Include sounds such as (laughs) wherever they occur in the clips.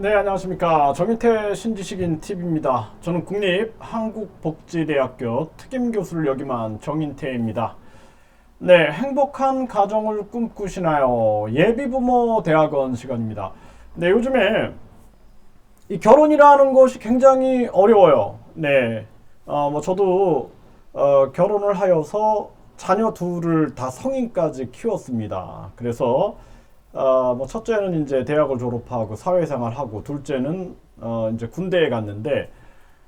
네, 안녕하십니까. 정인태 신지식인 TV입니다. 저는 국립 한국복지대학교 특임교수를 역임한 정인태입니다. 네, 행복한 가정을 꿈꾸시나요? 예비부모 대학원 시간입니다. 네, 요즘에 이 결혼이라는 것이 굉장히 어려워요. 네, 어, 뭐 저도 어, 결혼을 하여서 자녀 둘을 다 성인까지 키웠습니다. 그래서 어, 뭐 첫째는 이제 대학을 졸업하고 사회생활하고 둘째는 어, 이제 군대에 갔는데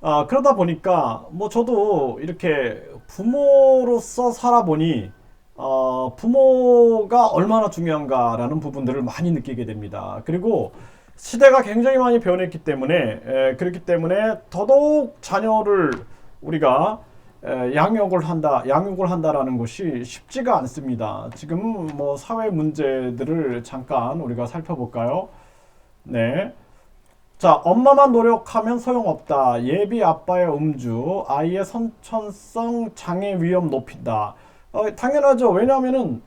아, 그러다 보니까 뭐 저도 이렇게 부모로서 살아보니 어, 부모가 얼마나 중요한가라는 부분들을 많이 느끼게 됩니다. 그리고 시대가 굉장히 많이 변했기 때문에 에, 그렇기 때문에 더더욱 자녀를 우리가 에, 양육을 한다, 양육을 한다라는 것이 쉽지가 않습니다. 지금 뭐 사회 문제들을 잠깐 우리가 살펴볼까요? 네. 자, 엄마만 노력하면 소용없다. 예비 아빠의 음주, 아이의 선천성 장애 위험 높인다. 어, 당연하죠. 왜냐하면은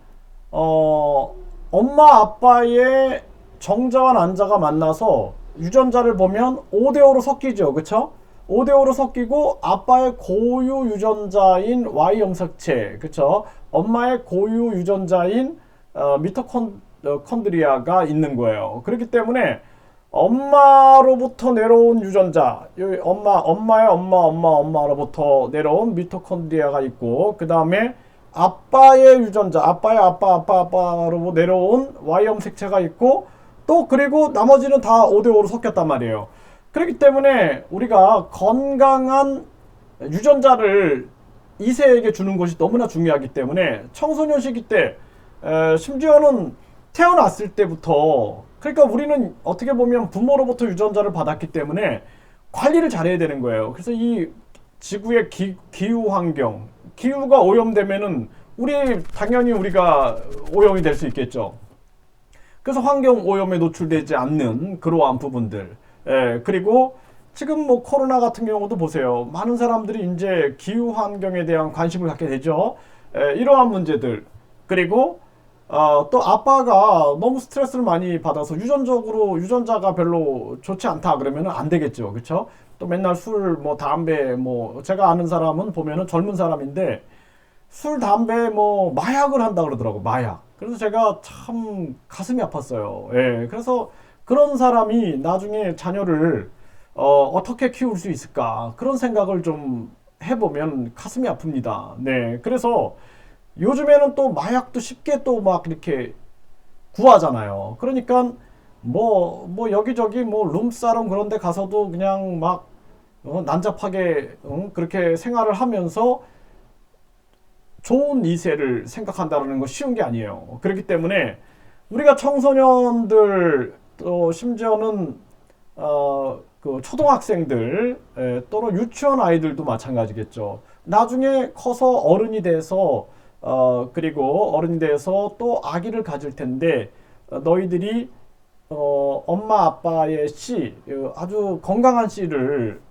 어, 엄마 아빠의 정자와 난자가 만나서 유전자를 보면 5대 5로 섞이죠. 그쵸? 5대5로 섞이고 아빠의 고유 유전자인 Y 염색체, 그쵸? 엄마의 고유 유전자인 어, 미토콘드리아가 있는 거예요. 그렇기 때문에 엄마로부터 내려온 유전자, 여기 엄마, 엄마의 엄마, 엄마, 엄마로부터 내려온 미토콘드리아가 있고, 그 다음에 아빠의 유전자, 아빠의 아빠, 아빠, 아빠로 내려온 Y 염색체가 있고, 또 그리고 나머지는 다 5대5로 섞였단 말이에요. 그렇기 때문에 우리가 건강한 유전자를 2세에게 주는 것이 너무나 중요하기 때문에 청소년 시기 때 에, 심지어는 태어났을 때부터 그러니까 우리는 어떻게 보면 부모로부터 유전자를 받았기 때문에 관리를 잘해야 되는 거예요. 그래서 이 지구의 기, 기후 환경, 기후가 오염되면은 우리 당연히 우리가 오염이 될 수 있겠죠. 그래서 환경 오염에 노출되지 않는 그러한 부분들. 예, 그리고 지금 뭐 코로나 같은 경우도 보세요. 많은 사람들이 이제 기후 환경에 대한 관심을 갖게 되죠. 예, 이러한 문제들. 그리고 어, 또 아빠가 너무 스트레스를 많이 받아서 유전적으로 유전자가 별로 좋지 않다 그러면 안 되겠죠. 그렇죠? 또 맨날 술, 뭐 담배, 뭐 제가 아는 사람은 보면은 젊은 사람인데 술, 담배, 뭐 마약을 한다 그러더라고. 마약. 그래서 제가 참 가슴이 아팠어요. 예. 그래서 그런 사람이 나중에 자녀를 어, 어떻게 키울 수 있을까 그런 생각을 좀 해보면 가슴이 아픕니다. 네, 그래서 요즘에는 또 마약도 쉽게 또 막 이렇게 구하잖아요. 그러니까 뭐, 뭐 여기저기 뭐 룸사롱 그런 데 가서도 그냥 막 어, 난잡하게 어, 그렇게 생활을 하면서 좋은 2세를 생각한다는 거 쉬운 게 아니에요. 그렇기 때문에 우리가 청소년들 또 심지어는 어, 그 초등학생들 에, 또는 유치원 아이들도 마찬가지겠죠. 나중에 커서 어른이 돼서 어, 그리고 어른이 돼서 또 아기를 가질 텐데 어, 너희들이 어, 엄마 아빠의 씨 어, 아주 건강한 씨를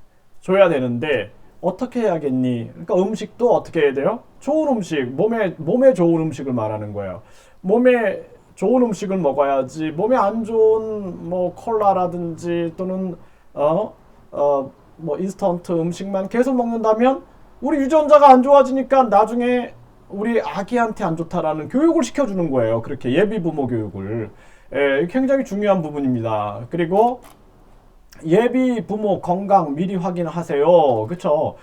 줘야 되는데 어떻게 해야겠니? 그러니까 음식도 어떻게 해야 돼요? 좋은 음식, 몸에 몸에 좋은 음식을 말하는 거예요. 몸에 좋은 음식을 먹어야지 몸에 안 좋은 뭐 콜라라든지 또는 어 어 뭐 인스턴트 음식만 계속 먹는다면 우리 유전자가 안 좋아지니까 나중에 우리 아기한테 안 좋다라는 교육을 시켜주는 거예요. 그렇게 예비 부모 교육을 예, 굉장히 중요한 부분입니다. 그리고 예비 부모 건강 미리 확인하세요. 그쵸?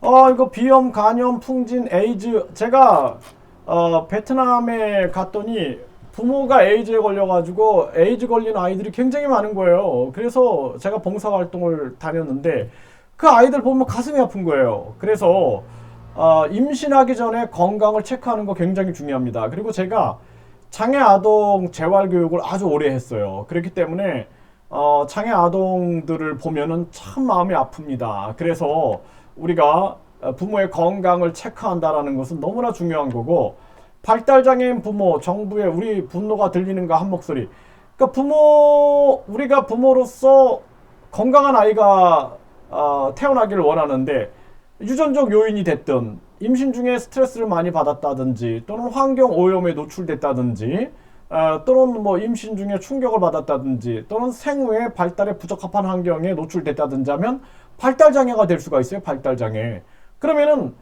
어, 이거 비염, 간염, 풍진, 에이즈. 제가, 어, 베트남에 갔더니 부모가 에이즈에 걸려가지고 에이즈 걸린 아이들이 굉장히 많은 거예요. 그래서 제가 봉사활동을 다녔는데 그 아이들 보면 가슴이 아픈 거예요. 그래서, 어, 임신하기 전에 건강을 체크하는 거 굉장히 중요합니다. 그리고 제가 장애 아동 재활 교육을 아주 오래 했어요. 그렇기 때문에 어, 장애 아동들을 보면은 참 마음이 아픕니다. 그래서 우리가 부모의 건강을 체크한다라는 것은 너무나 중요한 거고 발달장애인 부모, 정부의 우리 분노가 들리는가 한 목소리. 그러니까 부모 우리가 부모로서 건강한 아이가 어, 태어나기를 원하는데 유전적 요인이 됐든 임신 중에 스트레스를 많이 받았다든지 또는 환경 오염에 노출됐다든지 어, 또는 뭐 임신 중에 충격을 받았다든지 또는 생후에 발달에 부적합한 환경에 노출됐다든지 하면 발달 장애가 될 수가 있어요. 발달 장애. 그러면은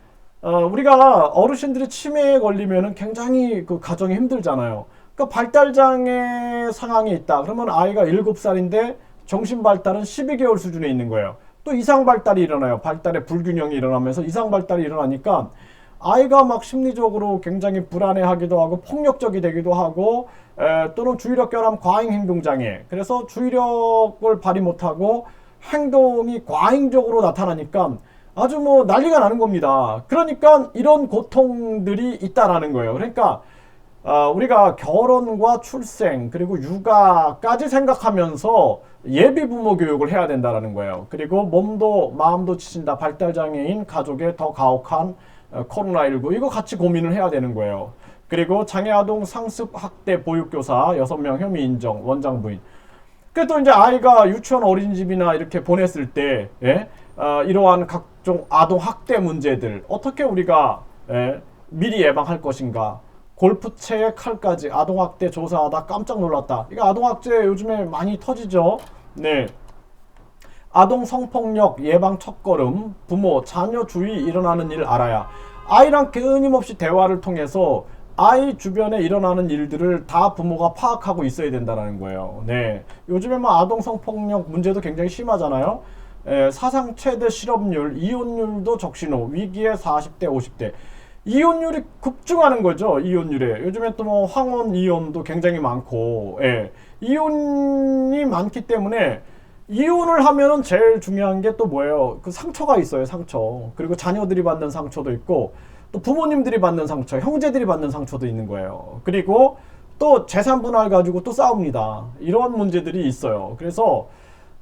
어, 우리가 어르신들이 치매에 걸리면은 굉장히 그 가정이 힘들잖아요. 그러니까 발달 장애 상황이 있다. 그러면 아이가 7살인데 정신 발달은 12개월 수준에 있는 거예요. 또 이상 발달이 일어나요. 발달의 불균형이 일어나면서 이상 발달이 일어나니까 아이가 막 심리적으로 굉장히 불안해하기도 하고 폭력적이 되기도 하고 에, 또는 주의력 결함 과잉 행동 장애. 그래서 주의력을 발휘 못하고 행동이 과잉적으로 나타나니까 아주 뭐 난리가 나는 겁니다. 그러니까 이런 고통들이 있다라는 거예요. 그러니까 어, 우리가 결혼과 출생 그리고 육아까지 생각하면서 예비 부모 교육을 해야 된다라는 거예요. 그리고 몸도 마음도 지친다 발달 장애인 가족의 더 가혹한 어, 코로나19 이거 같이 고민을 해야 되는 거예요. 그리고 장애아동 상습 학대 보육교사 6명 혐의 인정 원장 부인. 그또 이제 아이가 유치원 어린이집이나 이렇게 보냈을 때 예? 어, 이러한 각종 아동 학대 문제들 어떻게 우리가 예? 미리 예방할 것인가? 골프채에 칼까지 아동 학대 조사하다 깜짝 놀랐다. 이거 아동 학대 요즘에 많이 터지죠. 네. 아동 성폭력 예방 첫걸음 부모 자녀 주위 일어나는 일 알아야 아이랑 끊임없이 대화를 통해서 아이 주변에 일어나는 일들을 다 부모가 파악하고 있어야 된다는 거예요. 네. 요즘에 뭐 아동 성폭력 문제도 굉장히 심하잖아요. 에, 사상 최대 실업률, 이혼율도 적신호, 위기의 40대, 50대. 이혼율이 급증하는 거죠. 이혼율에. 요즘에 또 뭐 황혼 이혼도 굉장히 많고, 예. 이혼이 많기 때문에 이혼을 하면은 제일 중요한 게 또 뭐예요? 그 상처가 있어요, 상처. 그리고 자녀들이 받는 상처도 있고, 또 부모님들이 받는 상처, 형제들이 받는 상처도 있는 거예요. 그리고 또 재산 분할 가지고 또 싸웁니다. 이런 문제들이 있어요. 그래서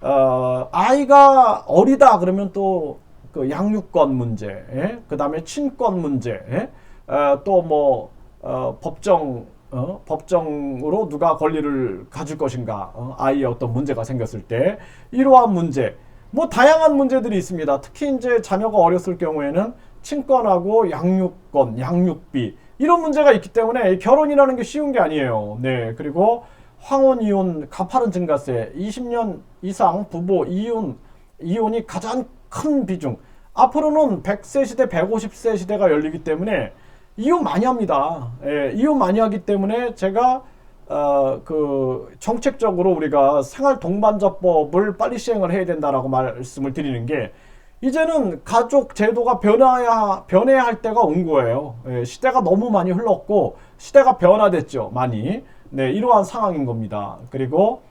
어, 아이가 어리다 그러면 또 그 양육권 문제, 예? 그 다음에 친권 문제, 예? 어, 또뭐 어, 법정 어, 법정으로 누가 권리를 가질 것인가, 어, 아이의 어떤 문제가 생겼을 때 이러한 문제, 뭐 다양한 문제들이 있습니다. 특히 이제 자녀가 어렸을 경우에는 친권하고 양육권, 양육비 이런 문제가 있기 때문에 결혼이라는 게 쉬운 게 아니에요. 네, 그리고 황혼 이혼 가파른 증가세, 20년 이상 부부 이혼 이혼이 가장 큰 비중. 앞으로는 100세 시대, 150세 시대가 열리기 때문에 이혼 많이 합니다. 예, 이혼 많이 하기 때문에 제가 어, 그 정책적으로 우리가 생활 동반자법을 빨리 시행을 해야 된다라고 말씀을 드리는 게 이제는 가족 제도가 변화야 변해야 할 때가 온 거예요. 예, 시대가 너무 많이 흘렀고 시대가 변화됐죠, 많이. 네, 이러한 상황인 겁니다. 그리고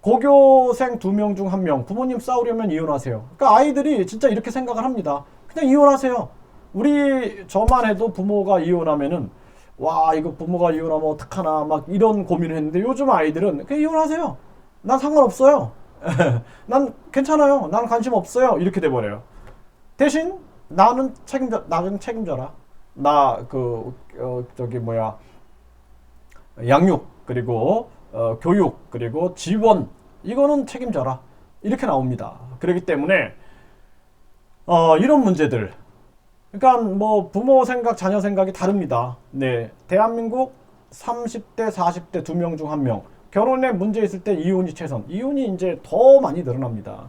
고교생 두 명 중 한 명 부모님 싸우려면 이혼하세요. 그러니까 아이들이 진짜 이렇게 생각을 합니다. 그냥 이혼하세요. 우리 저만 해도 부모가 이혼하면은 와 이거 부모가 이혼하면 어떡하나 막 이런 고민을 했는데 요즘 아이들은 그냥 이혼하세요. 난 상관없어요. (laughs) 난 괜찮아요. 나는 관심 없어요. 이렇게 돼버려요. 대신 나는 책임져 나는 책임져라. 나 그 어, 저기 뭐야 양육 그리고 어, 교육 그리고 지원 이거는 책임져라 이렇게 나옵니다. 그렇기 때문에 어, 이런 문제들 그러니까 뭐 부모 생각 자녀 생각이 다릅니다. 네 대한민국 30대 40대 두 명 중 한 명 결혼에 문제 있을 때 이혼이 최선 이혼이 이제 더 많이 늘어납니다.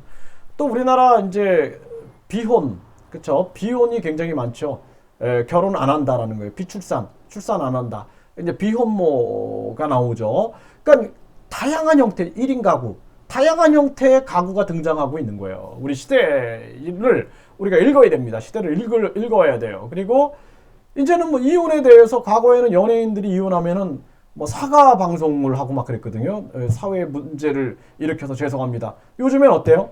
또 우리나라 이제 비혼 그쵸 비혼이 굉장히 많죠. 에, 결혼 안 한다라는 거예요. 비출산 출산 안 한다. 이제 비혼모가 나오죠. 그러니까 다양한 형태 1인 가구, 다양한 형태의 가구가 등장하고 있는 거예요. 우리 시대를 우리가 읽어야 됩니다. 시대를 읽을, 읽어야 돼요. 그리고 이제는 뭐 이혼에 대해서 과거에는 연예인들이 이혼하면은 뭐 사과 방송을 하고 막 그랬거든요. 사회 문제를 일으켜서 죄송합니다. 요즘엔 어때요?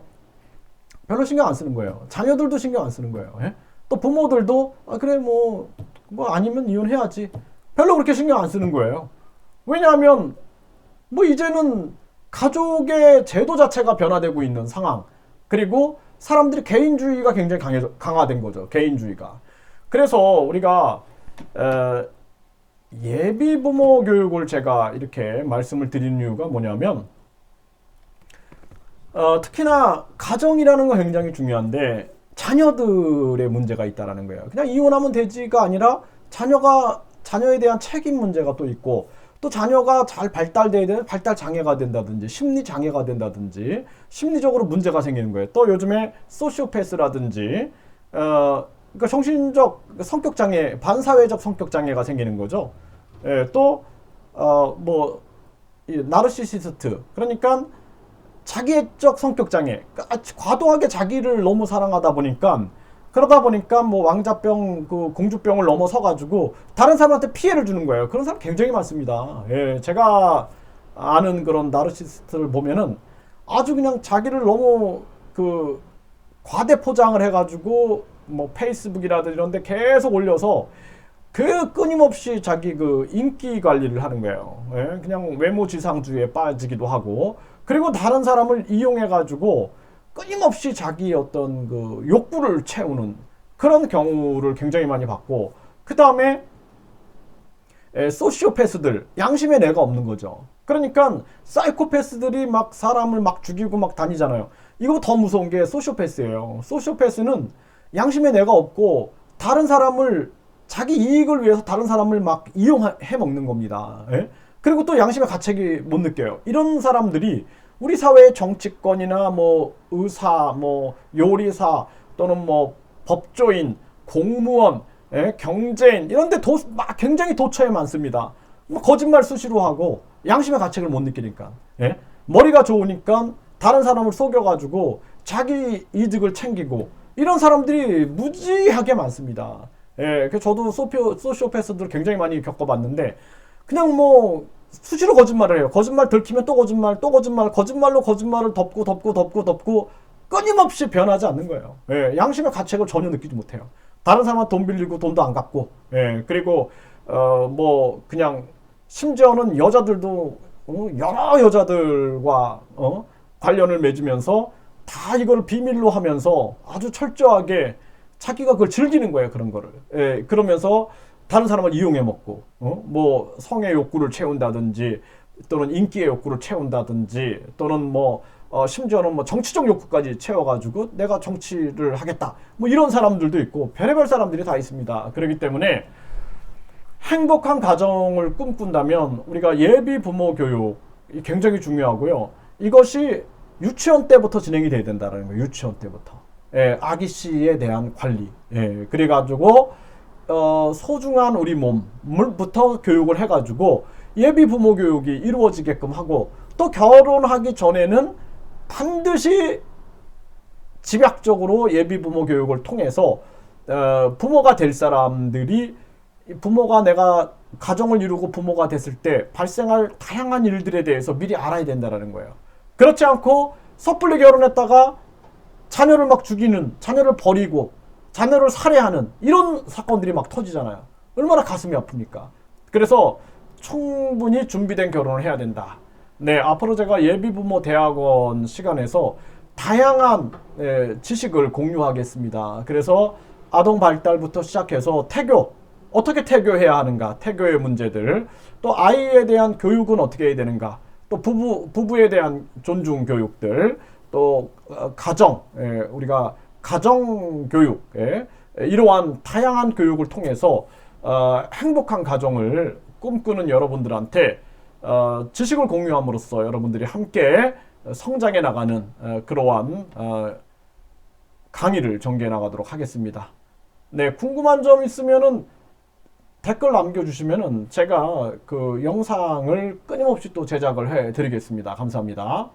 별로 신경 안 쓰는 거예요. 자녀들도 신경 안 쓰는 거예요. 예? 또 부모들도 아 그래 뭐뭐 뭐 아니면 이혼해야지. 별로 그렇게 신경 안 쓰는 거예요. 왜냐하면 뭐 이제는 가족의 제도 자체가 변화되고 있는 상황. 그리고 사람들이 개인주의가 굉장히 강해, 강화된 거죠. 개인주의가. 그래서 우리가 에, 예비 부모 교육을 제가 이렇게 말씀을 드리는 이유가 뭐냐면 어, 특히나 가정이라는 거 굉장히 중요한데 자녀들의 문제가 있다라는 거예요. 그냥 이혼하면 되지가 아니라 자녀가 자녀에 대한 책임 문제가 또 있고 또 자녀가 잘 발달돼야 되는 발달 장애가 된다든지 심리 장애가 된다든지 심리적으로 문제가 생기는 거예요. 또 요즘에 소시오패스라든지 어 그러니까 정신적 성격 장애, 반사회적 성격 장애가 생기는 거죠. 예, 또어뭐 나르시시스트 그러니까 자기애적 성격 장애, 그러니까 과도하게 자기를 너무 사랑하다 보니까 그러다 보니까 뭐 왕자병, 그 공주병을 넘어서 가지고 다른 사람한테 피해를 주는 거예요. 그런 사람 굉장히 많습니다. 예, 제가 아는 그런 나르시스트를 보면은 아주 그냥 자기를 너무 그 과대 포장을 해가지고 뭐 페이스북이라든지 이런데 계속 올려서 그 끊임없이 자기 그 인기 관리를 하는 거예요. 예, 그냥 외모 지상주의에 빠지기도 하고 그리고 다른 사람을 이용해 가지고 끊임없이 자기 어떤 그 욕구를 채우는 그런 경우를 굉장히 많이 봤고 그 다음에 소시오패스들 양심의 내가 없는 거죠. 그러니까 사이코패스들이 막 사람을 막 죽이고 막 다니잖아요. 이거 더 무서운 게 소시오패스예요. 소시오패스는 양심의 내가 없고 다른 사람을 자기 이익을 위해서 다른 사람을 막 이용해 먹는 겁니다. 예? 그리고 또 양심의 가책이 못 느껴요. 이런 사람들이 우리 사회의 정치권이나 뭐 의사, 뭐 요리사 또는 뭐 법조인, 공무원, 예? 경제인 이런 데 도, 막 굉장히 도처에 많습니다. 뭐 거짓말 수시로 하고 양심의 가책을 못 느끼니까 예? 머리가 좋으니까 다른 사람을 속여가지고 자기 이득을 챙기고 이런 사람들이 무지하게 많습니다. 예, 그 저도 소피오, 소시오패스들 굉장히 많이 겪어봤는데 그냥 뭐 수시로 거짓말을 해요. 거짓말 들키면 또 거짓말, 또 거짓말, 거짓말로 거짓말을 덮고 덮고 덮고 덮고 끊임없이 변하지 않는 거예요. 예, 양심의 가책을 전혀 느끼지 못해요. 다른 사람한테 돈 빌리고 돈도 안 갚고, 예, 그리고 어 뭐 그냥 심지어는 여자들도 어, 여러 여자들과 어, 관련을 맺으면서 다 이걸 비밀로 하면서 아주 철저하게 자기가 그걸 즐기는 거예요 그런 거를. 예, 그러면서 다른 사람을 이용해 먹고, 어? 뭐 성의 욕구를 채운다든지 또는 인기의 욕구를 채운다든지 또는 뭐 어, 심지어는 뭐 정치적 욕구까지 채워가지고 내가 정치를 하겠다. 뭐 이런 사람들도 있고 별의별 사람들이 다 있습니다. 그렇기 때문에 행복한 가정을 꿈꾼다면 우리가 예비 부모 교육이 굉장히 중요하고요. 이것이 유치원 때부터 진행이 돼야 된다는 거예요. 유치원 때부터. 예, 아기 씨에 대한 관리. 예, 그래가지고 어, 소중한 우리 몸을부터 교육을 해가지고 예비 부모 교육이 이루어지게끔 하고 또 결혼하기 전에는 반드시 집약적으로 예비 부모 교육을 통해서 어, 부모가 될 사람들이 부모가 내가 가정을 이루고 부모가 됐을 때 발생할 다양한 일들에 대해서 미리 알아야 된다는 거예요. 그렇지 않고 섣불리 결혼했다가 자녀를 막 죽이는, 자녀를 버리고, 자녀를 살해하는 이런 사건들이 막 터지잖아요. 얼마나 가슴이 아픕니까? 그래서 충분히 준비된 결혼을 해야 된다. 네, 앞으로 제가 예비부모 대학원 시간에서 다양한 예, 지식을 공유하겠습니다. 그래서 아동 발달부터 시작해서 태교, 어떻게 태교해야 하는가, 태교의 문제들, 또 아이에 대한 교육은 어떻게 해야 되는가, 또 부부, 부부에 대한 존중 교육들, 또 어, 가정, 예, 우리가 가정 교육, 예, 이러한 다양한 교육을 통해서 어, 행복한 가정을 꿈꾸는 여러분들한테 어, 지식을 공유함으로써 여러분들이 함께 성장해 나가는 어, 그러한 어, 강의를 전개해 나가도록 하겠습니다. 네, 궁금한 점 있으면은 댓글 남겨주시면은 제가 그 영상을 끊임없이 또 제작을 해 드리겠습니다. 감사합니다.